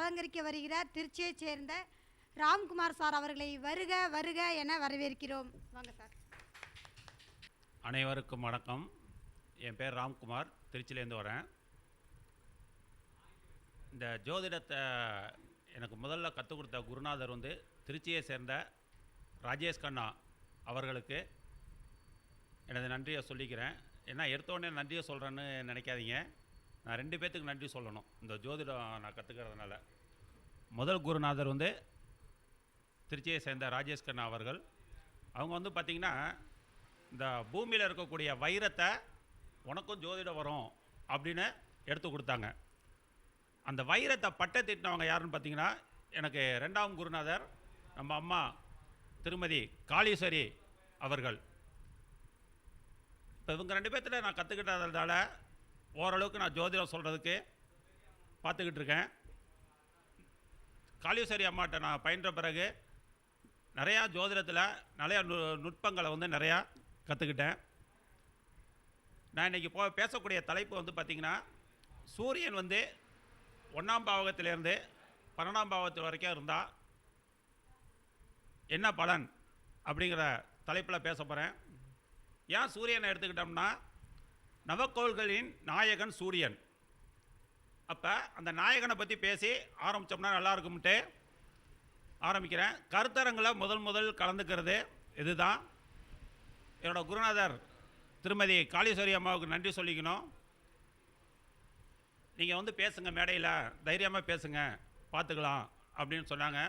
அலங்கரிக்க வருகிறார். திருச்சியைச் சேர்ந்த ராம்குமார் சார் அவர்களை வருக வருக என வரவேற்கிறோம். வாங்க சார். அனைவருக்கும் வணக்கம். என் பேர் ராம்குமார். திருச்சியிலேருந்து வரேன். இந்த ஜோதிடத்தை எனக்கு முதல்ல கற்றுக் கொடுத்த குருநாதர் வந்து திருச்சியை சேர்ந்த ராஜேஷ் கண்ணா அவர்களுக்கு எனது நன்றியை சொல்லிக்கிறேன். ஏன்னா எடுத்தோடனே நன்றியை சொல்கிறேன்னு நினைக்காதீங்க. நான் ரெண்டு பேர்த்துக்கு நன்றி சொல்லணும். இந்த ஜோதிடம் நான் கற்றுக்கிறதுனால முதல் குருநாதர் வந்து திருச்சியை சேர்ந்த ராஜேஷ் கண்ணா அவர்கள். அவங்க வந்து பார்த்திங்கன்னா இந்த பூமியில் இருக்கக்கூடிய வைரத்தை உனக்கும் ஜோதிடம் வரும் அப்படின்னு எடுத்து கொடுத்தாங்க. அந்த வைரத்தை பட்டை திட்டினவங்க யாருன்னு பார்த்தீங்கன்னா எனக்கு ரெண்டாம் குருநாதர் நம்ம அம்மா திருமதி காளீஸ்வரி அவர்கள். இப்போ இவங்க ரெண்டு பேர்த்துல நான் கற்றுக்கிட்டதால ஓரளவுக்கு நான் ஜோதிடம் சொல்கிறதுக்கு பார்த்துக்கிட்டு இருக்கேன். காளீஸ்வரி அம்மாட்ட நான் பயின்ற பிறகு நிறையா ஜோதிடத்தில் நிறையா நு நுட்பங்களை வந்து நிறையா கற்றுக்கிட்டேன் நான் இன்றைக்கி போ பேசக்கூடிய தலைப்பு வந்து பார்த்திங்கன்னா சூரியன் வந்து ஒன்றாம் பாவகத்திலேருந்து பன்னெண்டாம் பாவத்து வரைக்கும் இருந்தால் என்ன பலன் அப்படிங்கிற தலைப்பில் பேச போகிறேன் ஏன் சூரியனை எடுத்துக்கிட்டோம்னா நவக்கோள்களின் நாயகன் சூரியன். அப்போ அந்த நாயகனை பற்றி பேசி ஆரம்பித்தோம்னா நல்லா இருக்கும்ட்டு ஆரம்பிக்கிறேன். கருத்தரங்கில் முதல் முதல் கலந்துக்கிறது இதுதான். என்னோடய குருநாதர் திருமதி காளீஸ்வரி அம்மாவுக்கு நன்றி சொல்லிக்கணும். நீங்கள் வந்து பேசுங்க மேடையில் தைரியமாக பேசுங்க பார்த்துக்கலாம் அப்படின்னு சொன்னாங்க.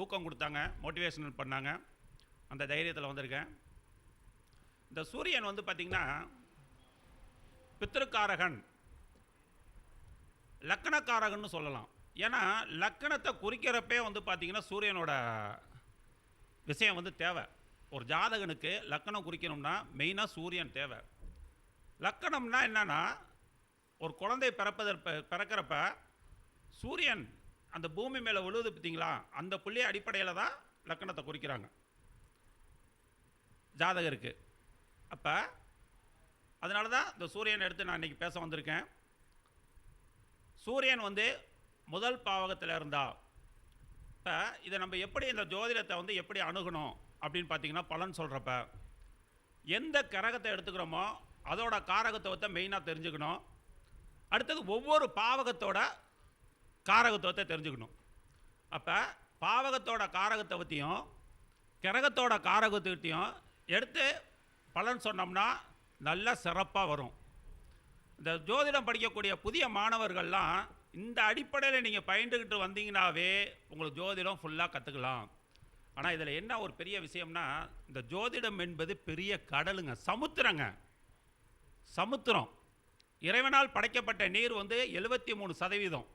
ஊக்கம் கொடுத்தாங்க மோட்டிவேஷனல் பண்ணாங்க. அந்த தைரியத்தில் வந்திருக்கேன். இந்த சூரியன் வந்து பார்த்திங்கன்னா பித்திருக்காரகன். லக்கணக்காரகன்னு சொல்லலாம். ஏன்னா லக்கணத்தை குறிக்கிறப்பே வந்து பார்த்திங்கன்னா சூரியனோட விஷயம் வந்து தேவை. ஒரு ஜாதகனுக்கு லக்கணம் குறிக்கணும்னா மெயினாக சூரியன் தேவை. லக்கணம்னா என்னன்னா ஒரு குழந்தை பிறப்பதற்கு பிறக்கிறப்ப சூரியன் அந்த பூமி மேலே விழுவுது பார்த்தீங்களா அந்த புள்ளி அடிப்படையில் தான் லக்கணத்தை குறிக்கிறாங்க. ஜாதகருக்கு. அப்போ அதனால தான் இந்த சூரியனை எடுத்து நான் இன்றைக்கி பேச வந்திருக்கேன். சூரியன் வந்து முதல் பாவகத்தில் இருந்தா இப்போ இதை நம்ம எப்படி இந்த ஜோதிடத்தை வந்து எப்படி அணுகணும் அப்படின்னு பார்த்தீங்கன்னா பலன் சொல்கிறப்ப எந்த கிரகத்தை எடுத்துக்கிறோமோ அதோட காரகத்துவத்தை மெயினாக தெரிஞ்சுக்கணும். அடுத்தது ஒவ்வொரு பாவகத்தோட காரகத்துவத்தை தெரிஞ்சுக்கணும். அப்போ பாவகத்தோட காரகத்துவத்தையும் கிரகத்தோட காரகத்துவத்தையும் எடுத்து பலன் சொன்னோம்னா நல்லா சிறப்பாக வரும். இந்த ஜோதிடம் படிக்கக்கூடிய புதிய மாணவர்கள்லாம் இந்த அடிப்படையில் நீங்கள் பயின்றுக்கிட்டு வந்தீங்கனாவே உங்களுக்கு ஜோதிடம் ஃபுல்லாக கற்றுக்கலாம் ஆனால் இதில் என்ன ஒரு பெரிய விஷயம்னா இந்த ஜோதிடம் என்பது பெரிய கடலுங்க சமுத்திரங்க. சமுத்திரம். இறைவனால் படைக்கப்பட்ட நீர் வந்து எழுபத்தி மூணு சதவீதம்.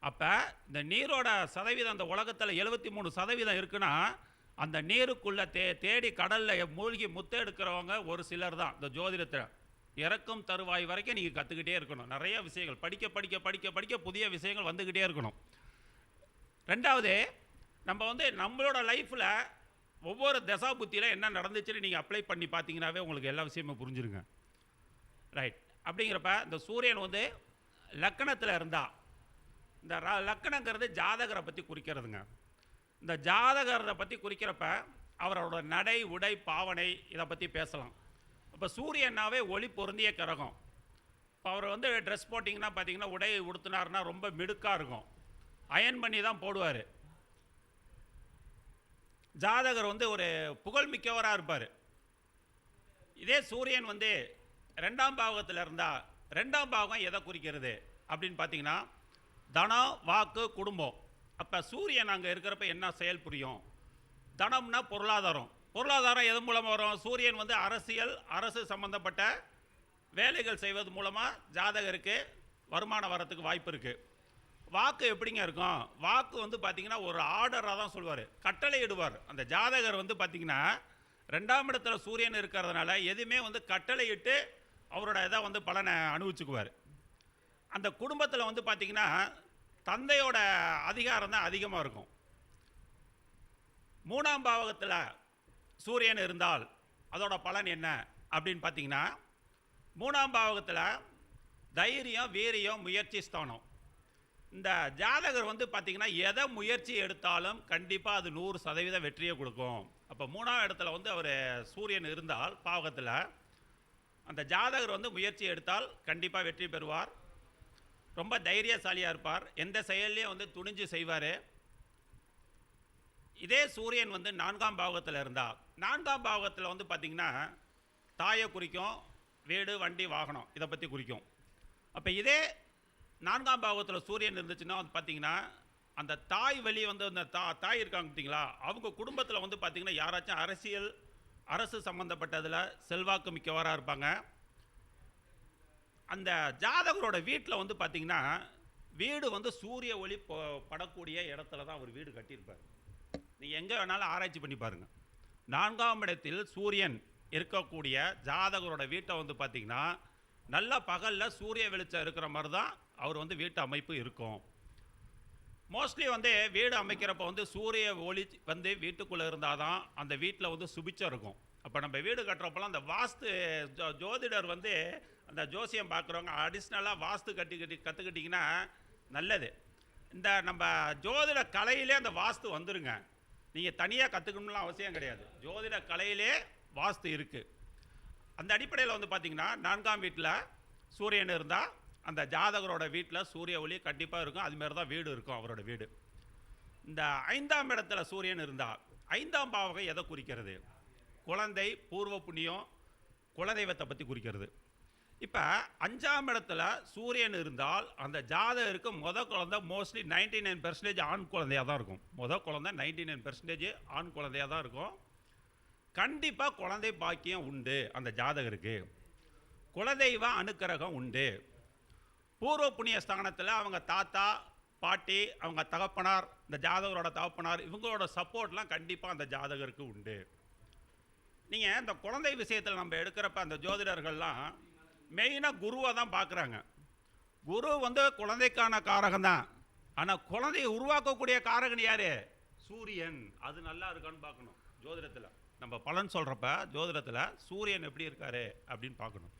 அப்போ இந்த நீரோட சதவீதம் அந்த உலகத்தில் எழுபத்தி மூணு சதவீதம் இருக்குன்னா அந்த நீருக்குள்ளே தே தேடி கடலில் மூழ்கி முத்த எடுக்கிறவங்க ஒரு சிலர் தான் இந்த ஜோதிடத்தில். இறக்கும் தருவாய் வரைக்கும் நீங்கள் கற்றுக்கிட்டே இருக்கணும். நிறைய விஷயங்கள். படிக்க படிக்க படிக்க படிக்க புதிய விஷயங்கள் வந்துக்கிட்டே இருக்கணும். ரெண்டாவது நம்ம வந்து நம்மளோட லைஃப்பில் ஒவ்வொரு தசா புத்தியில் என்ன நடந்துச்சுன்னு நீங்கள் அப்ளை பண்ணி பார்த்தீங்கன்னாவே உங்களுக்கு எல்லா விஷயமும் புரிஞ்சுருங்க. ரைட் அப்படிங்கிறப்ப இந்த சூரியன் வந்து லக்கணத்தில் இருந்தால் இந்த ர லக்கணங்கிறது ஜாதகரை பற்றி குறிக்கிறதுங்க. இந்த ஜாதகரை பற்றி குறிக்கிறப்ப அவரோட நடை உடை பாவனை இதை பற்றி பேசலாம். இப்போ சூரியனாவே ஒளி பொருந்திய கிரகம். இப்போ அவர் வந்து ட்ரெஸ் போட்டிங்கன்னா பார்த்தீங்கன்னா உடை உடுத்தினார்னா ரொம்ப மிடுக்காக இருக்கும். அயன் பண்ணி தான் போடுவார். ஜாதகர் வந்து ஒரு புகழ்மிக்கவராக இருப்பார். இதே சூரியன் வந்து ரெண்டாம் பாகத்தில் இருந்தால் ரெண்டாம் பாகம் எதை குறிக்கிறது? அப்படின்னு பார்த்தீங்கன்னா தனம் வாக்கு குடும்பம். அப்போ சூரியன் அங்கே இருக்கிறப்ப என்ன செயல் புரியும்? தனம்னா பொருளாதாரம். பொருளாதாரம் எது மூலமாக வரும்? சூரியன் வந்து அரசியல் அரசு சம்பந்தப்பட்ட வேலைகள் செய்வது மூலமாக ஜாதகருக்கு வருமானம் வரத்துக்கு வாய்ப்பு இருக்குது வாக்கு எப்படிங்க இருக்கும்? வாக்கு வந்து பார்த்திங்கன்னா ஒரு ஆர்டராக தான் சொல்லுவார் கட்டளை இடுவார் அந்த ஜாதகர் வந்து பார்த்திங்கன்னா ரெண்டாம் இடத்துல சூரியன் இருக்கிறதுனால எதுவுமே வந்து கட்டளை இட்டு அவரோட இதை வந்து பலனை அனுபவிச்சுக்குவார். அந்த குடும்பத்தில் வந்து பார்த்திங்கன்னா தந்தையோட அதிகாரம் தான் அதிகமாக இருக்கும். மூணாம் பாவகத்தில் சூரியன் இருந்தால் அதோட பலன் என்ன அப்படின்னு பார்த்தீங்கன்னா மூணாம் பாவகத்தில் தைரியம் வீரியம் முயற்சி ஸ்தானம். இந்த ஜாதகர் வந்து பார்த்தீங்கன்னா எதை முயற்சி எடுத்தாலும் கண்டிப்பாக அது நூறு சதவீதம் வெற்றியை கொடுக்கும். அப்போ மூணாம் இடத்துல வந்து அவர் சூரியன் இருந்தால் பாவகத்தில் அந்த ஜாதகர் வந்து முயற்சி எடுத்தால் கண்டிப்பாக வெற்றி பெறுவார். ரொம்ப தைரியசாலியாக இருப்பார். எந்த செயல்லையும் வந்து துணிஞ்சு செய்வார். இதே சூரியன் வந்து நான்காம் பாவகத்தில் இருந்தால் நான்காம் பாவகத்தில் வந்து பார்த்திங்கன்னா தாயை குறிக்கும் வீடு வண்டி வாகனம் இதை பற்றி குறிக்கும். அப்போ இதே நான்காம் பாவகத்தில் சூரியன் இருந்துச்சுன்னா வந்து பார்த்தீங்கன்னா அந்த தாய் வழி வந்து அந்த தா தாய் இருக்காங்க பார்த்தீங்களா அவங்க குடும்பத்தில் வந்து பார்த்தீங்கன்னா யாராச்சும் அரசியல் அரசு சம்மந்தப்பட்டதில் செல்வாக்கு மிக்கவராக இருப்பாங்க. அந்த ஜாதகரோட வீட்டில் வந்து பார்த்தீங்கன்னா வீடு வந்து சூரிய ஒளி படக்கூடிய இடத்துல தான் அவர் வீடு கட்டியிருப்பார். நீங்கள் எங்கே வேணாலும் ஆராய்ச்சி பண்ணி பாருங்கள் நான்காம் இடத்தில் சூரியன் இருக்கக்கூடிய ஜாதகரோட வீட்டை வந்து பார்த்திங்கன்னா நல்ல பகலில் சூரிய வெளிச்சம் இருக்கிற மாதிரி தான் அவர் வந்து வீட்டு அமைப்பு இருக்கும். மோஸ்ட்லி வந்து வீடு அமைக்கிறப்ப வந்து சூரிய ஒளி வந்து வீட்டுக்குள்ளே இருந்தால் தான் அந்த வீட்டில் வந்து சுபிச்சம் இருக்கும். அப்போ நம்ம வீடு கட்டுறப்பெல்லாம் அந்த வாஸ்து ஜோ ஜோதிடர் வந்து அந்த ஜோசியம் பார்க்குறவங்க அடிஷ்னலாக வாஸ்து கட்டி கட்டி கற்றுக்கிட்டிங்கன்னா நல்லது. இந்த நம்ம ஜோதிட கலையிலே அந்த வாஸ்து வந்துருங்க. நீங்கள் தனியாக கற்றுக்கணும்லாம் அவசியம் கிடையாது. ஜோதிட கலையிலே வாஸ்து இருக்குது அந்த அடிப்படையில் வந்து பார்த்திங்கன்னா நான்காம் வீட்டில் சூரியன் இருந்தால் அந்த ஜாதகரோட வீட்டில் சூரிய ஒளி கண்டிப்பாக இருக்கும். அதுமாரி தான் வீடு இருக்கும் அவரோட வீடு. இந்த ஐந்தாம் இடத்துல சூரியன் இருந்தால் ஐந்தாம் பாவகம் எதை குறிக்கிறது? குழந்தை பூர்வ புண்ணியம் குலதெய்வத்தை பற்றி குறிக்கிறது. இப்போ அஞ்சாம் இடத்துல சூரியன் இருந்தால் அந்த ஜாதகருக்கு முத குழந்தை மோஸ்ட்லி நைன்டி நைன் பெர்சன்டேஜ் ஆண் குழந்தையாக தான் இருக்கும். முத குழந்தை நைன்டி நைன் பெர்சன்டேஜ் ஆண் குழந்தையாக தான் இருக்கும். கண்டிப்பாக குழந்தை பாக்கியம் உண்டு அந்த ஜாதகருக்கு. குலதெய்வ அனுக்கிரகம் உண்டு. பூர்வ புண்ணிய ஸ்தானத்தில் அவங்க தாத்தா பாட்டி அவங்க தகப்பனார் இந்த ஜாதகரோட தகப்பனார் இவங்களோட சப்போர்ட்லாம் கண்டிப்பாக அந்த ஜாதகருக்கு உண்டு. நீங்கள் இந்த குழந்தை விஷயத்தில் நம்ம எடுக்கிறப்ப அந்த ஜோதிடர்கள்லாம் மெயினாக குருவை தான் பார்க்குறாங்க. குரு வந்து குழந்தைக்கான காரகம் தான். ஆனால் குழந்தையை உருவாக்கக்கூடிய காரகன் யார்? சூரியன். அது நல்லா இருக்கான்னு பார்க்கணும். ஜோதிடத்தில். நம்ம பலன் சொல்கிறப்ப ஜோதிடத்தில் சூரியன் எப்படி இருக்காரு அப்படின்னு பார்க்கணும்.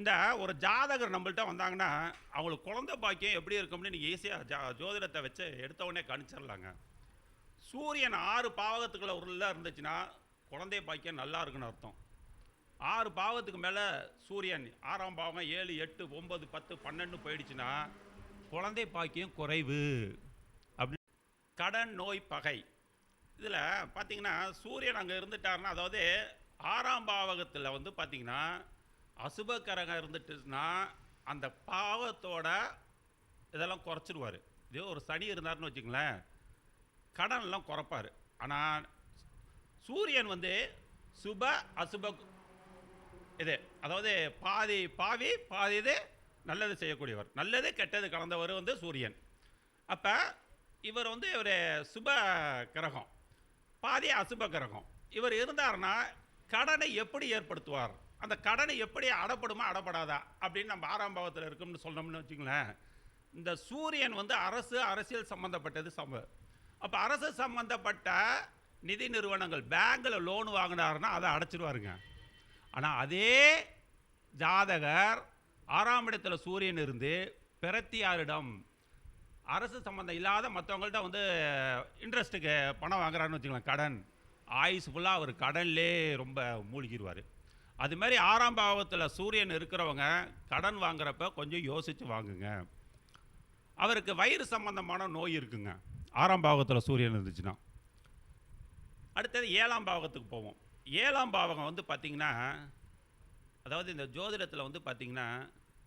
இந்த ஒரு ஜாதகர் நம்மள்ட்ட வந்தாங்கன்னா அவங்களுக்கு குழந்தை பாக்கியம் எப்படி இருக்கும்னு நீங்கள் ஈஸியாக ஜா ஜோதிடத்தை வச்சு எடுத்த உடனே கணிச்சிடலாங்க சூரியன் ஆறு பாவகத்துக்குள்ள உள்ள இருந்துச்சுன்னா குழந்தை பாக்கியம் நல்லா இருக்குன்னு அர்த்தம். ஆறு பாவத்துக்கு மேலே சூரியன் ஆறாம் பாவம் ஏழு எட்டு ஒம்பது பத்து பன்னெண்டு போயிடுச்சுன்னா குழந்தை பாக்கியம் குறைவு. அப்படி கடன் நோய் பகை. இதில் பார்த்திங்கன்னா சூரியன் அங்கே இருந்துட்டாருன்னா அதாவது ஆறாம் பாவகத்தில் வந்து பார்த்திங்கன்னா அசுப கரகம் இருந்துட்டுன்னா அந்த பாவத்தோட இதெல்லாம் குறைச்சிடுவார் இதே ஒரு சனி இருந்தாருன்னு வச்சுங்களேன் கடன்லாம் குறைப்பார். ஆனால் சூரியன் வந்து சுப அசுப இது அதாவது பாதி பாவி பாதி இது நல்லது செய்யக்கூடியவர். நல்லது கெட்டது கலந்தவர் வந்து சூரியன். அப்போ இவர் வந்து ஒரு சுப கிரகம். பாதி அசுப கிரகம். இவர் இருந்தார்னா கடனை எப்படி ஏற்படுத்துவார்? அந்த கடனை எப்படி அடப்படுமா அடப்படாதா? அப்படின்னு நம்ம ஆறாம் பாவத்தில் இருக்கும்னு சொன்னோம்னு வச்சுங்களேன் இந்த சூரியன் வந்து அரசு அரசியல் சம்மந்தப்பட்டது சம. அப்போ அரசு சம்மந்தப்பட்ட நிதி நிறுவனங்கள் பேங்கில் லோன் வாங்கினாருன்னா அதை அடைச்சிடுவாருங்க ஆனால் அதே ஜாதகர் ஆறாம் இடத்துல சூரியன் இருந்து பிரத்தியாரிடம் அரசு சம்மந்தம் இல்லாத மற்றவங்கள்ட்ட வந்து இன்ட்ரெஸ்ட்டுக்கு பணம் வாங்குறாருன்னு வச்சுக்கலாம் கடன். ஆயுசு ஃபுல்லாக அவர் கடன்லே ரொம்ப மூழ்கிடுவார் அது மாதிரி ஆறாம் பாவத்தில் சூரியன் இருக்கிறவங்க கடன் வாங்குறப்ப கொஞ்சம் யோசித்து வாங்குங்க. அவருக்கு வயிறு சம்பந்தமான நோய் இருக்குங்க. ஆறாம் பாவத்தில் சூரியன் இருந்துச்சுன்னா. அடுத்தது ஏழாம் பாவகத்துக்கு போவோம். ஏழாம் பாவகம் வந்து பார்த்திங்கன்னா அதாவது இந்த ஜோதிடத்தில் வந்து பார்த்திங்கன்னா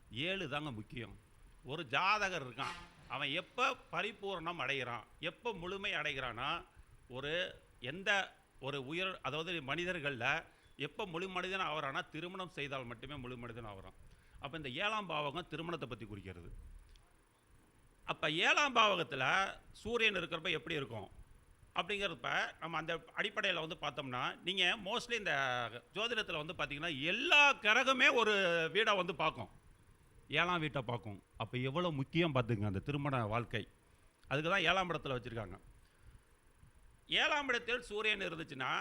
ஏழு தாங்க முக்கியம். ஒரு ஜாதகர் இருக்கான். அவன் எப்போ பரிபூரணம் அடைகிறான் எப்போ முழுமை அடைகிறான்னா ஒரு எந்த ஒரு உயர் அதாவது மனிதர்களில் எப்போ முழு மனிதன் ஆகிறானா திருமணம் செய்தால் மட்டுமே முழு மனிதன் ஆகிறான். அப்போ இந்த ஏழாம் பாவகம் திருமணத்தை பற்றி குறிக்கிறது. அப்போ ஏழாம் பாவகத்தில் சூரியன் இருக்கிறப்ப எப்படி இருக்கும்? அப்படிங்கிறப்ப நம்ம அந்த அடிப்படையில் வந்து பார்த்தோம்னா நீங்கள் மோஸ்ட்லி இந்த ஜோதிடத்தில் வந்து பார்த்தீங்கன்னா எல்லா கிரகமே ஒரு வீடாக வந்து பார்க்கும். ஏழாம் வீட்டை பார்க்கும். அப்போ எவ்வளோ முக்கியம் பார்த்துங்க அந்த திருமண வாழ்க்கை. அதுக்கு தான் ஏழாம் இடத்துல வச்சுருக்காங்க. ஏழாம் இடத்தில் சூரியன் இருந்துச்சுன்னா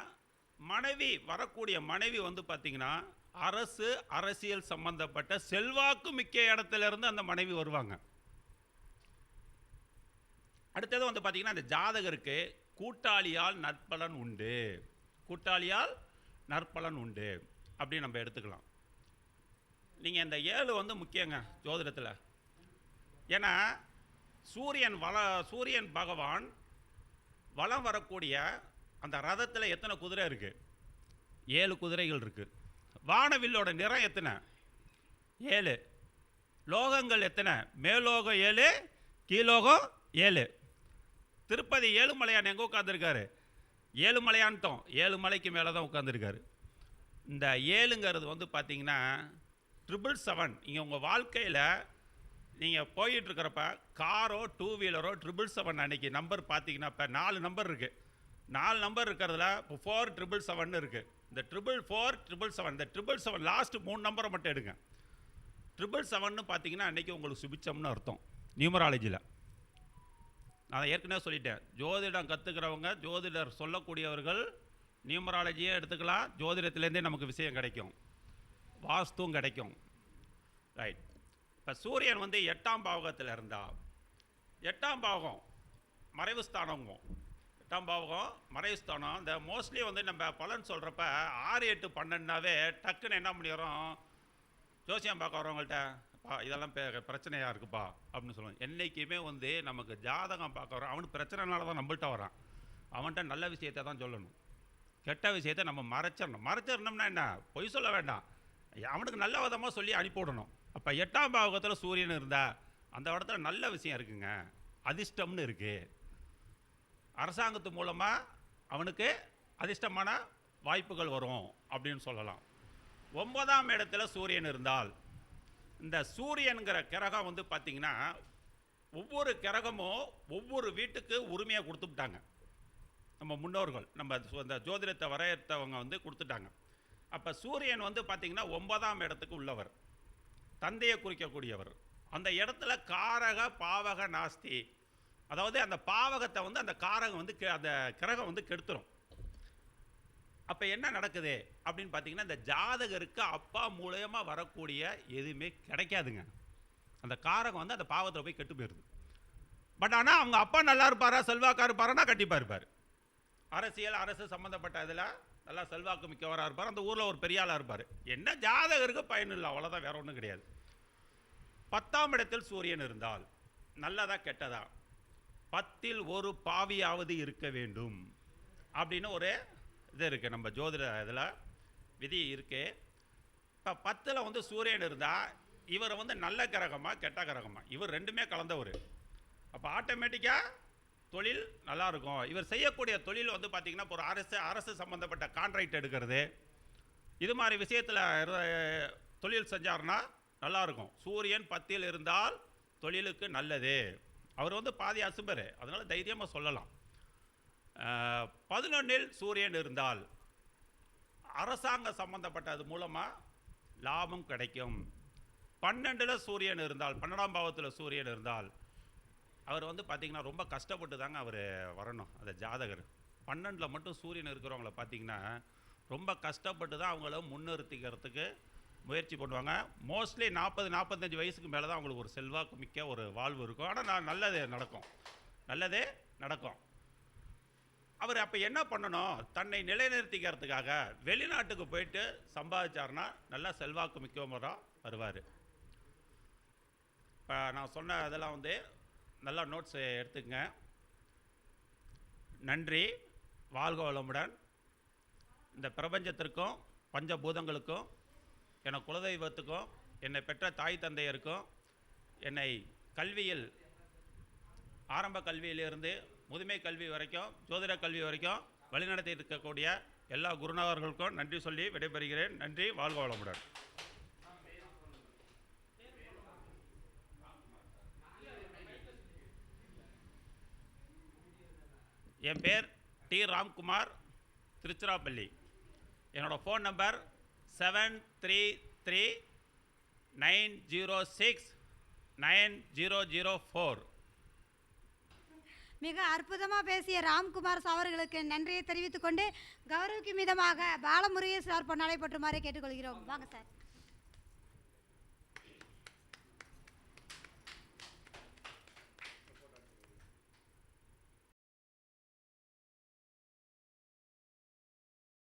மனைவி வரக்கூடிய மனைவி வந்து பார்த்திங்கன்னா அரசு அரசியல் சம்பந்தப்பட்ட செல்வாக்கு மிக்க இடத்துல இருந்து அந்த மனைவி வருவாங்க. அடுத்தது வந்து பார்த்திங்கன்னா அந்த ஜாதகருக்கு கூட்டாளியால் நற்பலன் உண்டு. கூட்டாளியால் நற்பலன் உண்டு. அப்படின்னு நம்ம எடுத்துக்கலாம். நீங்கள் இந்த ஏழு வந்து முக்கியங்க ஜோதிடத்தில். ஏன்னா சூரியன் வள சூரியன் பகவான் வலம் வரக்கூடிய அந்த ரதத்தில் எத்தனை குதிரை இருக்குது ஏழு குதிரைகள் இருக்குது வானவில்லோட நிறம் எத்தனை? ஏழு. லோகங்கள் எத்தனை? மேலோகம் ஏழு கீழோகம் ஏழு. திருப்பதி ஏழுமலையான் எங்கே உட்காந்துருக்காரு ஏழுமலையான்ட்டோம். ஏழு மலைக்கு மேலே தான் உட்காந்துருக்காரு இந்த ஏழுங்கிறது வந்து பார்த்தீங்கன்னா ட்ரிபிள் செவன் இங்கே உங்கள் வாழ்க்கையில் நீங்கள் போயிட்டுருக்கிறப்ப காரோ டூ வீலரோ ட்ரிபிள் செவன் அன்னைக்கு நம்பர் பார்த்தீங்கன்னா இப்போ நாலு நம்பர் இருக்குது நாலு நம்பர் இருக்கிறதுல இப்போ ஃபோர் ட்ரிபிள் செவன் இருக்குது இந்த ட்ரிபிள் ஃபோர் ட்ரிபிள் செவன் இந்த ட்ரிபிள் செவன் லாஸ்ட் மூணு நம்பரை மட்டும் எடுங்க. ட்ரிபிள் செவன்னு பார்த்தீங்கன்னா அன்றைக்கி உங்களுக்கு சுபிச்சம்னு அர்த்தம். நியூமராலஜியில் நான் ஏற்கனவே சொல்லிட்டேன். ஜோதிடம் கற்றுக்கிறவங்க ஜோதிடர் சொல்லக்கூடியவர்கள் நியூமராலஜியே எடுத்துக்கலாம். ஜோதிடத்துலேருந்தே நமக்கு விஷயம் கிடைக்கும். வாஸ்துவும் கிடைக்கும். ரைட் இப்போ சூரியன் வந்து எட்டாம் பாவகத்தில் இருந்தா எட்டாம் பாவகம் மறைவு ஸ்தானங்கும். எட்டாம் பாவகம் மறைவு ஸ்தானம். இந்த மோஸ்ட்லி வந்து நம்ம பலன் சொல்கிறப்ப ஆறு எட்டு பன்னெண்டுனாவே டக்குன்னு என்ன பண்ணிடுறோம்? ஜோசியம் பார்க்க வரவங்கள்ட்ட பா இதெல்லாம் பிரச்சனையாக இருக்குப்பா அப்படின்னு சொல்லுவாங்க. என்றைக்குமே வந்து நமக்கு ஜாதகம் பார்க்க வரோம் அவனுக்கு பிரச்சனைனால தான் நம்மள்கிட்ட வரான் அவன்கிட்ட நல்ல விஷயத்தை தான் சொல்லணும். கெட்ட விஷயத்தை நம்ம மறைச்சிடணும். மறைச்சிடணும்னா என்ன? பொய் சொல்ல வேண்டாம். அவனுக்கு நல்ல விதமாக சொல்லி அனுப்பிவிடணும். அப்போ எட்டாம் பாவகத்தில் சூரியன் இருந்தா அந்த இடத்துல நல்ல விஷயம் இருக்குங்க. அதிர்ஷ்டம்னு இருக்குது அரசாங்கத்து மூலமாக அவனுக்கு அதிர்ஷ்டமான வாய்ப்புகள் வரும் அப்படின்னு சொல்லலாம். ஒன்பதாம் இடத்துல சூரியன் இருந்தால் இந்த சூரியனுங்கிற கிரகம் வந்து பார்த்தீங்கன்னா ஒவ்வொரு கிரகமும் ஒவ்வொரு வீட்டுக்கு உரிமையாக கொடுத்துட்டாங்க. நம்ம முன்னோர்கள் நம்ம சு- இந்த ஜோதிடத்தை வரையறுத்தவங்க வந்து கொடுத்துட்டாங்க. அப்போ சூரியன் வந்து பார்த்திங்கன்னா ஒன்பதாம் இடத்துக்கு உள்ளவர். தந்தையை குறிக்கக்கூடியவர். அந்த இடத்துல காரக பாவக நாஸ்தி. அதாவது அந்த பாவகத்தை வந்து அந்த காரகம் வந்து கெ- அந்த கிரகம் வந்து கெடுத்துரும். அப்போ என்ன நடக்குது? அப்படின்னு பார்த்தீங்கன்னா இந்த ஜாதகருக்கு அப்பா மூலயமா வரக்கூடிய எதுவுமே கிடைக்காதுங்க. அந்த காரகம் வந்து அந்த பாவத்தில் போய் கெட்டு போயிடுது பட் ஆனால் அவங்க அப்பா நல்லா இருப்பாரா? செல்வாக்காக இருப்பாருன்னா கண்டிப்பாக இருப்பார். அரசியல் அரசு சம்மந்தப்பட்ட இதில் நல்லா செல்வாக்கு மிக்கவராக இருப்பார். அந்த ஊரில் ஒரு பெரிய ஆளாக இருப்பார். என்ன ஜாதகருக்கு பயன் இல்லை அவ்வளோதான் வேற ஒன்றும் கிடையாது. பத்தாம் இடத்தில் சூரியன் இருந்தால் நல்லதா கெட்டதா? பத்தில் ஒரு பாவியாவது இருக்க வேண்டும். அப்படின்னு ஒரு இது இருக்குது நம்ம ஜோதிட இதில் விதி இருக்குது இப்போ பத்தில் வந்து சூரியன் இருந்தால் இவர் வந்து நல்ல கிரகமாக கெட்ட கிரகமாக இவர் ரெண்டுமே கலந்தவர். அப்போ ஆட்டோமேட்டிக்காக தொழில் நல்லாயிருக்கும் இவர் செய்யக்கூடிய தொழில் வந்து பார்த்திங்கன்னா இப்போ ஒரு அரசு அரசு சம்மந்தப்பட்ட கான்ட்ராக்ட் எடுக்கிறது. இது மாதிரி விஷயத்தில் தொழில் செஞ்சாருன்னா நல்லா இருக்கும். சூரியன் பத்தில் இருந்தால் தொழிலுக்கு நல்லது. அவர் வந்து பாதி அசுபர். அதனால் தைரியமாக சொல்லலாம். பதினொன்றில் சூரியன் இருந்தால் அரசாங்க சம்பந்தப்பட்டது மூலமாக லாபம் கிடைக்கும். பன்னெண்டில் சூரியன் இருந்தால் பன்னெண்டாம் பாவத்தில் சூரியன் இருந்தால் அவர் வந்து பார்த்திங்கன்னா ரொம்ப கஷ்டப்பட்டு தாங்க அவர் வரணும் அந்த ஜாதகர். பன்னெண்டில் மட்டும் சூரியன் இருக்கிறவங்கள பார்த்தீங்கன்னா ரொம்ப கஷ்டப்பட்டு தான் அவங்கள முன்னிறுத்திக்கிறதுக்கு முயற்சி பண்ணுவாங்க. மோஸ்ட்லி நாற்பது நாற்பத்தஞ்சு வயசுக்கு மேலே தான் அவங்களுக்கு ஒரு செல்வாக்கு மிக்க ஒரு வாழ்வு இருக்கும். ஆனால் நான் நல்லது நடக்கும். நல்லதே நடக்கும். அவர் அப்போ என்ன பண்ணணும்? தன்னை நிலைநிறுத்திக்கிறதுக்காக வெளிநாட்டுக்கு போயிட்டு சம்பாதிச்சாருன்னா நல்லா செல்வாக்கு மிக்கவராக வருவார். இப்போ நான் சொன்ன இதெல்லாம் வந்து நல்லா நோட்ஸ் எடுத்துக்கங்க. நன்றி வாழ்க வளமுடன். இந்த பிரபஞ்சத்திற்கும் பஞ்சபூதங்களுக்கும் என குலதெய்வத்துக்கும் என்னை பெற்ற தாய் தந்தையருக்கும் என்னை கல்வியில் ஆரம்ப கல்வியிலிருந்து முதுமை கல்வி வரைக்கும் ஜோதிட கல்வி வரைக்கும் வழிநடத்தி இருக்கக்கூடிய எல்லா குருநாதர்களுக்கும் நன்றி சொல்லி விடைபெறுகிறேன். நன்றி வாழ்க வளமுடன். என் பேர் டி. ராம்குமார் திருச்சிராப்பள்ளி. என்னோடய phone number seven three three nine zero six nine zero zero four மிக அற்புதமாக பேசிய ராம்குமார் அவர்களுக்கு நன்றியை தெரிவித்துக்கொண்டு கௌரவிக்கு மீதமாக விதமாக பாலமுருகேஸ்வரர் பொன்னாலை பற்றுமாறு கேட்டுக்கொள்கிறோம். வாங்க சார்.